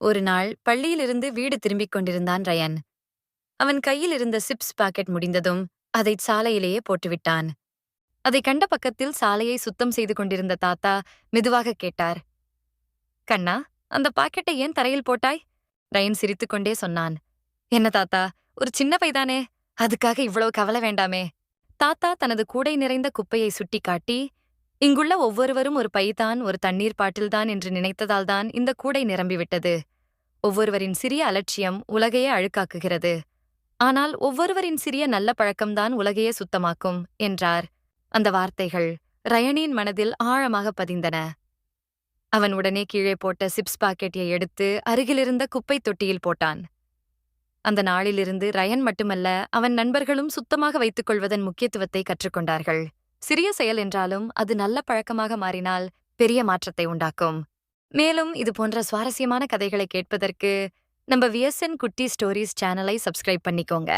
ஒரு நாள் பள்ளியிலிருந்து வீடு திரும்பிக் கொண்டிருந்தான் ரயன். அவன் கையில் இருந்த சிப்ஸ் பாக்கெட் முடிந்ததும் அதை சாலையிலேயே போட்டுவிட்டான். அதை கண்ட பக்கத்தில் சாலையை சுத்தம் செய்து கொண்டிருந்த தாத்தா மெதுவாக கேட்டார். கண்ணா அந்த பாக்கெட்டை ஏன் தரையில் போட்டாய்? ரயன் சிரித்துக்கொண்டே சொன்னான். என்ன தாத்தா ஒரு சின்ன பைதானே அதுக்காக இவ்வளவு கவலை வேண்டாமே. தாத்தா தனது கூடை நிறைந்த குப்பையை சுட்டிக்காட்டி இங்குள்ள ஒவ்வொருவரும் ஒரு பைதான் ஒரு தண்ணீர் பாட்டில்தான் என்று நினைத்ததால்தான் இந்த கூடை நிரம்பிவிட்டது. ஒவ்வொருவரின் சிறிய அலட்சியம் உலகையே அழுக்காக்குகிறது. ஆனால் ஒவ்வொருவரின் சிறிய நல்ல பழக்கம்தான் உலகையே சுத்தமாக்கும் என்றார். அந்த வார்த்தைகள் ரயனின் மனதில் ஆழமாக பதிந்தன. அவன் உடனே கீழே போட்ட சிப்ஸ் பாக்கெட்டை எடுத்து அருகிலிருந்த குப்பைத் தொட்டியில் போட்டான். அந்த நாளிலிருந்து ரயன் மட்டுமல்ல அவன் நண்பர்களும் சுத்தமாக வைத்துக் கொள்வதன் முக்கியத்துவத்தை கற்றுக்கொண்டார்கள். சிறிய செயல் என்றாலும் அது நல்ல பழக்கமாக மாறினால் பெரிய மாற்றத்தை உண்டாக்கும். மேலும் இது போன்ற சுவாரஸ்யமான கதைகளை கேட்பதற்கு நம்ம விஎஸ்என் குட்டி ஸ்டோரிஸ் சேனலை சப்ஸ்கிரைப் பண்ணிக்கோங்க.